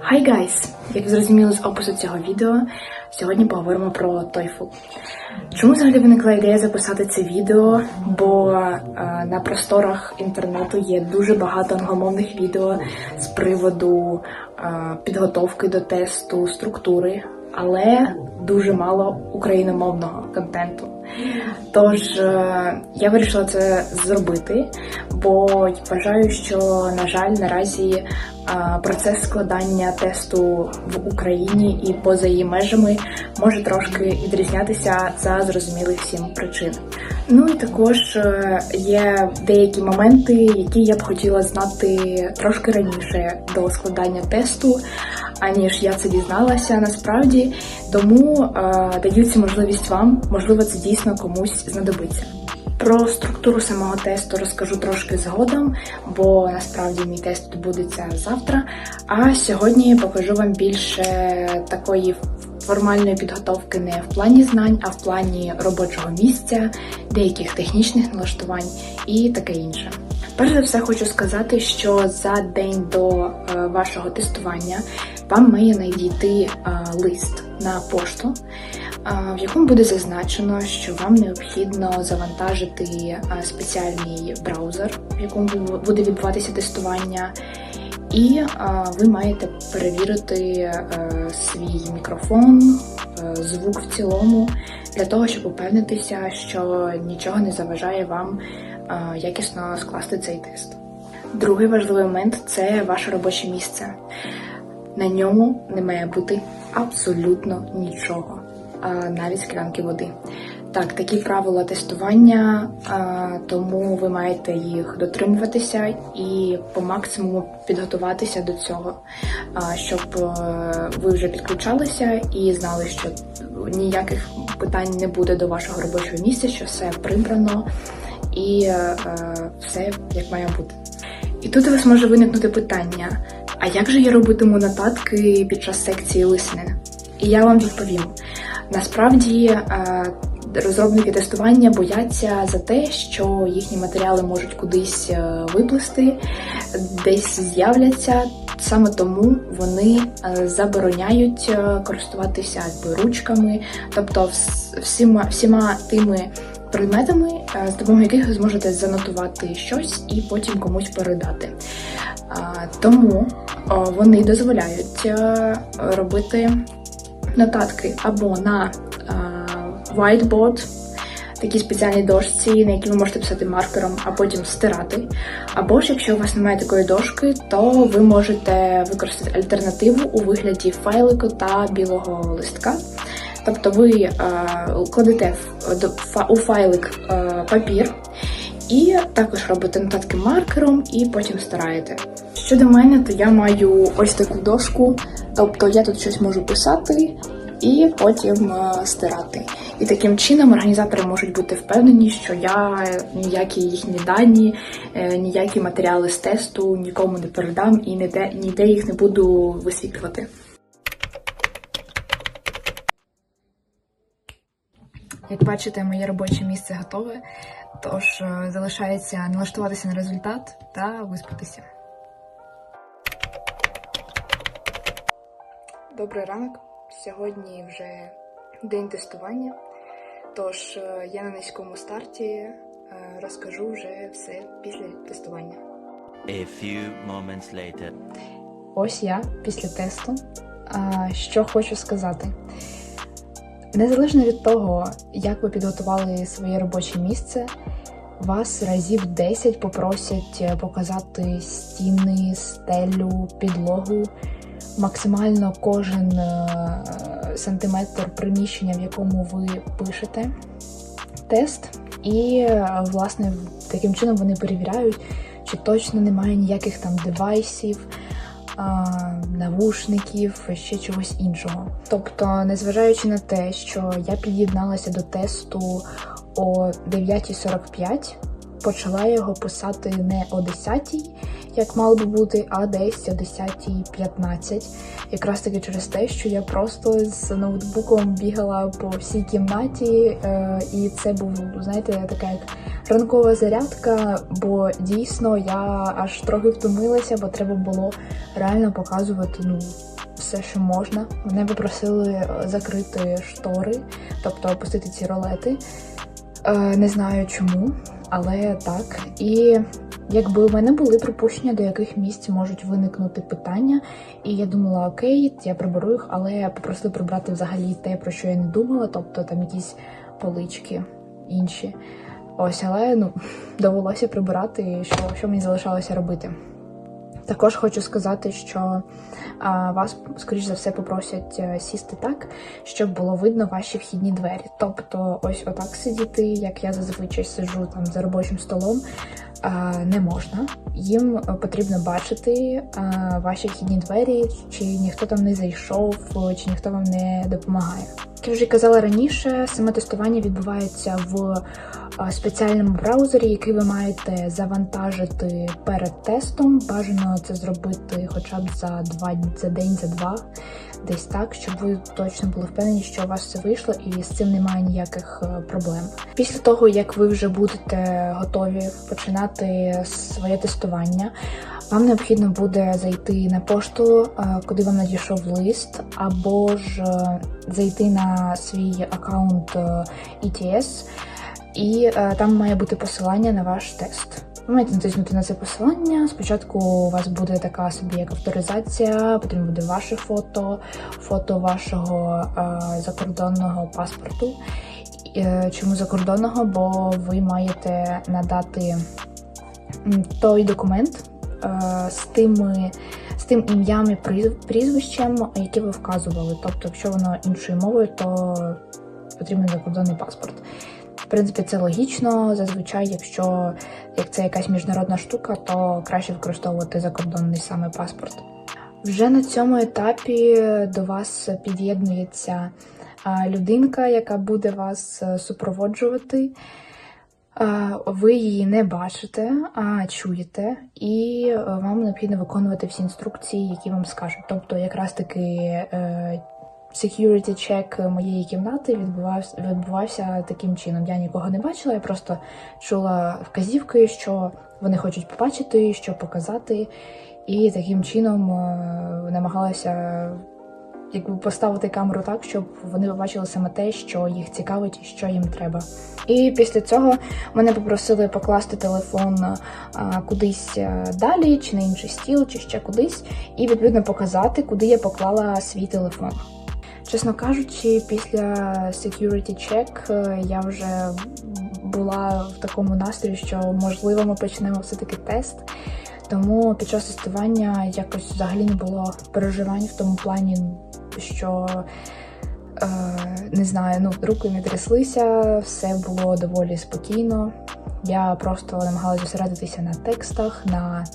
Hi guys! Як ви зрозуміли з опису цього відео, сьогодні поговоримо про TOEFL. Чому взагалі виникла ідея записати це відео? Бо е, на просторах інтернету є дуже багато англомовних відео з приводу е, підготовки до тесту, структури, але дуже мало україномовного контенту. Тож е, я вирішила це зробити, бо вважаю, що на жаль, наразі е, процес складання тесту в Україні і поза її межами може трошки відрізнятися за зрозумілих всім причин. Ну і також е, є деякі моменти, які я б хотіла знати трошки раніше до складання тесту, аніж я це дізналася насправді. Тому е, даю цю можливість вам, можливо, це дійсно комусь знадобиться. Про структуру самого тесту розкажу трошки згодом, бо насправді мій тест відбудеться завтра. А сьогодні покажу вам більше такої формальної підготовки не в плані знань, а в плані робочого місця, деяких технічних налаштувань і таке інше. Перш за все хочу сказати, що за день до е, вашого тестування вам має надійти лист на пошту, в якому буде зазначено, що вам необхідно завантажити спеціальний браузер, в якому буде відбуватися тестування. І ви маєте перевірити свій мікрофон, звук в цілому, для того, щоб упевнитися, що нічого не заважає вам якісно скласти цей тест. Другий важливий момент це ваше робоче місце. На ньому не має бути абсолютно нічого, навіть склянки води. Так, такі правила тестування, тому ви маєте їх дотримуватися і по максимуму підготуватися до цього, щоб е, ви вже підключалися і знали, що ніяких питань не буде до вашого робочого місця, що все прибрано і е, е, все як має бути. І тут у вас може виникнути питання: а як же я робитиму нотатки під час секції listening? І я вам відповім: насправді е, розробники тестування бояться за те, що їхні матеріали можуть кудись е, виплисти, десь з'являться. Саме тому вони е, забороняють користуватися ручками, тобто всіма, всіма тими предметами, з допомогою яких ви зможете занотувати щось і потім комусь передати. Тому вони дозволяють е, робити нотатки або на е, whiteboard, такі спеціальні дошці, на які ви можете писати маркером, а потім стирати. Або ж, якщо у вас немає такої дошки, то ви можете використати альтернативу у вигляді файлику та білого листка. Тобто ви е, кладете у файлик папір і також робите нотатки маркером і потім стираєте. Щодо мене, то я маю ось таку дошку, тобто я тут щось можу писати і потім е, стирати. І таким чином організатори можуть бути впевнені, що я ніякі їхні дані, е, ніякі матеріали з тесту нікому не передам і ніде, ніде їх не буду висвітлювати. Як бачите, моє робоче місце готове, тож е, залишається налаштуватися на результат та виспатися. Добрий ранок. Сьогодні вже день тестування, тож е, я на низькому старті е, розкажу вже все після тестування. A few moments later. Ось я після тесту. Що хочу сказати. Незалежно від того, як ви підготували своє робоче місце, вас разів 10 попросять е, показати стіни, стелю, підлогу, максимально кожен е, сантиметр приміщення, в якому ви пишете тест. І, е, власне, таким чином вони перевіряють, чи точно немає ніяких там девайсів, навушників, ще чогось іншого. Тобто, незважаючи на те, що я під'єдналася до тесту о 9.45, почала його писати не о 10, як мало би бути, а десь о 10.15. Якраз таки через те, що я просто з ноутбуком бігала по всій кімнаті, е, і це був, знаєте, така як ранкова зарядка, бо дійсно я аж трохи втомилася, бо треба було реально показувати ну, все, що можна. Мене попросили е, закрити штори, тобто опустити ці ролети. Е, Не знаю чому, але так. І якби у мене були припущення, до яких місць можуть виникнути питання, і я думала, окей, я приберу їх, але попросили прибрати взагалі те, про що я не думала, тобто там якісь полички інші. Ось, але ну довелося прибирати, що, що мені залишалося робити. Також хочу сказати, що вас, скоріш за все, попросять е, сісти так, щоб було видно ваші вхідні двері. Тобто, ось отак сидіти, як я зазвичай сиджу там за робочим столом, не можна. Їм е, потрібно бачити ваші вхідні двері, чи ніхто там не зайшов, чи ніхто вам не допомагає. Як я вже казала раніше, саме тестування відбувається в спеціальному браузері, який ви маєте завантажити перед тестом. Бажано це зробити хоча б за два за день, за два, десь так, щоб ви точно були впевнені, що у вас все вийшло, і з цим немає ніяких е, проблем. Після того, як ви вже будете готові починати своє тестування. Вам необхідно буде зайти на пошту, е, куди вам надійшов лист, або ж е, зайти на свій аккаунт ETS, і е, там має бути посилання на ваш тест. Ви маєте натиснути на це посилання. Спочатку у вас буде така собі як авторизація, потім буде ваше фото, фото вашого е, закордонного паспорту. Е, Чому закордонного? Бо ви маєте надати той документ е, з тими. З тим ім'ям і прізвищем, які ви вказували. Тобто, якщо воно іншою мовою, то потрібен закордонний паспорт. В принципі, це логічно. Зазвичай, якщо як це якась міжнародна штука, то краще використовувати закордонний саме паспорт. Вже на цьому етапі до вас під'єднується людинка, яка буде вас е, супроводжувати. Ви її не бачите, а чуєте, і е, вам необхідно виконувати всі інструкції, які вам скажуть. Тобто, якраз таки е, security check моєї кімнати відбувався, відбувався таким чином. Я нікого не бачила, я просто чула вказівки, що вони хочуть побачити, що показати, і таким чином е, намагалася якби поставити камеру так, щоб вони побачили саме те, що їх цікавить і що їм треба. І після цього мене попросили покласти телефон а, кудись далі, чи на інший стіл, чи ще кудись, і відповідно показати, куди я поклала свій телефон. Чесно кажучи, після security check е, я вже була в такому настрої, що можливо ми почнемо все-таки тест. Тому під час тестування якось взагалі не було переживань в тому плані, що е, не знаю, ну руки не тряслися, все було доволі спокійно. Я просто намагалася зосередитися на текстах, на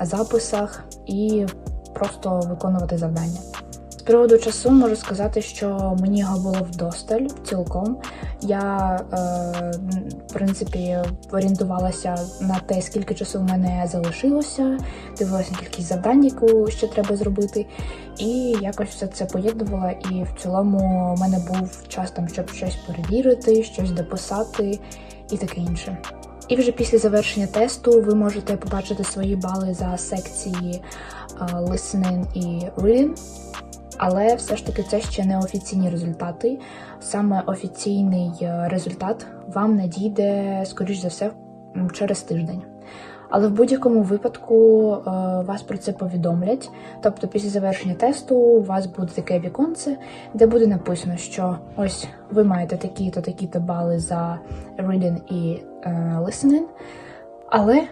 записах і просто виконувати завдання. Приводу часу можу сказати, що мені його було вдосталь цілком. Я, е, в принципі, орієнтувалася на те, скільки часу в мене залишилося, дивилася кількість завдань, яку ще треба зробити, і якось все це поєднувала. І в цілому в мене був час там, щоб щось перевірити, щось дописати і таке інше. І вже після завершення тесту ви можете побачити свої бали за секції е, listening і reading. Але все ж таки це ще не офіційні результати. Саме офіційний е, результат вам надійде, скоріш за все, через тиждень. Але в будь-якому випадку е, вас про це повідомлять. Тобто, після завершення тесту у вас буде таке віконце, де буде написано, що ось ви маєте такі-то, такі-то бали за reading і е, listening, але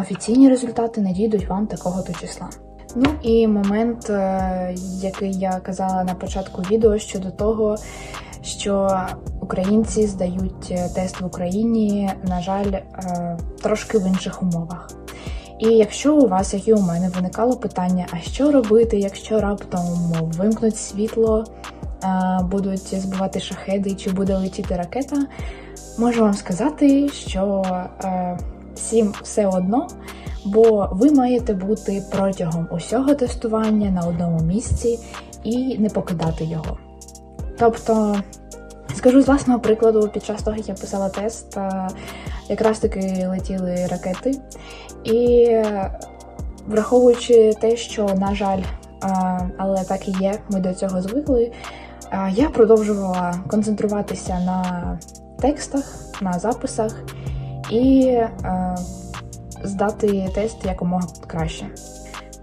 офіційні результати надійдуть вам такого-то числа. Ну і момент, е, який я казала на початку відео щодо того, що українці здають е, тест в Україні, на жаль, е, трошки в інших умовах. І якщо у вас, як і у мене, виникало питання, а що робити, якщо раптом вимкнуть світло, будуть збивати шахеди, чи буде летіти ракета, можу вам сказати, що всім все одно бо ви маєте бути протягом усього тестування на одному місці і не покидати його. Тобто, скажу з власного прикладу, під час того, як я писала тест, е, якраз таки летіли ракети, і враховуючи те, що, на жаль, е, але так і є, ми до цього звикли. е, Я продовжувала концентруватися на текстах, на записах і здати тест якомога краще.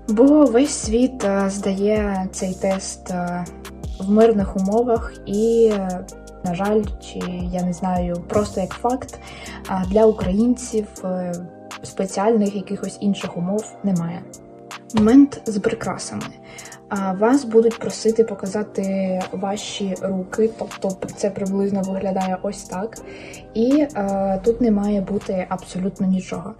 Бо весь світ е, здає цей тест е, в мирних умовах, і, е, на жаль, чи я не знаю, просто як факт, для українців спеціальних якихось інших умов немає. Момент з прикрасами. Вас будуть просити показати ваші руки, тобто це приблизно виглядає ось так. І е, тут не має бути абсолютно нічого.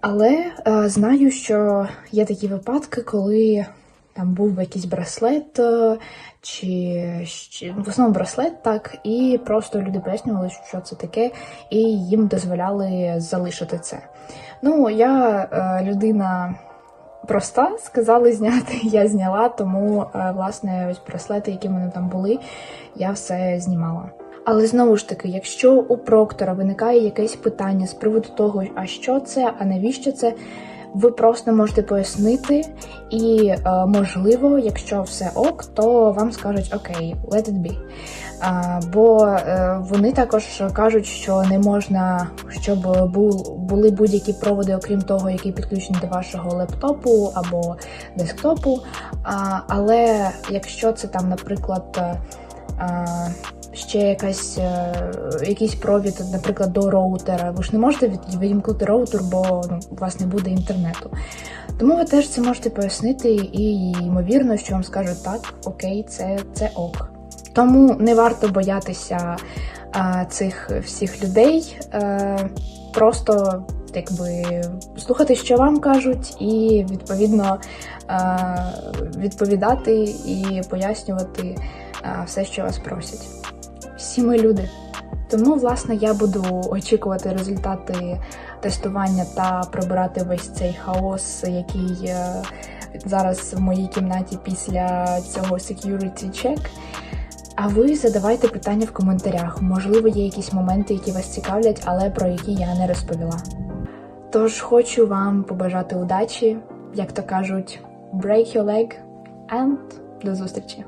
Але е, знаю, що є такі випадки, коли там був якийсь браслет, е, чи в основному браслет, так, і просто люди пояснювали, що це таке, і їм дозволяли залишити це. Ну, я е, людина проста, сказали зняти, я зняла, тому е, власне ось браслети, які в мене там були, я все знімала. Але знову ж таки, якщо у проктора виникає якесь питання з приводу того, а що це, а навіщо це, ви просто можете пояснити, і е, можливо, якщо все ок, то вам скажуть окей, let it be. А, бо е, вони також кажуть, що не можна, щоб бу- були будь-які проводи, окрім того, який підключений до вашого лептопу або десктопу. А, але якщо це там, наприклад, е, а, ще якась, е, якийсь провід, наприклад, до роутера, ви ж не можете від- відімкнути роутер, бо ну, у вас не буде інтернету. Тому ви теж це можете пояснити, і ймовірно, що вам скажуть так, окей, це, це ок. Тому не варто боятися а, цих всіх людей. Е, просто якби слухати, що вам кажуть, і відповідно е, відповідати і пояснювати е, все, що вас просять. Всі ми люди. Тому, власне, я буду очікувати результати тестування та прибирати весь цей хаос, який е, зараз в моїй кімнаті після цього security check. А ви задавайте питання в коментарях. Можливо, є якісь моменти, які вас цікавлять, але про які я не розповіла. Тож хочу вам побажати удачі, як то кажуть, break your leg and до зустрічі!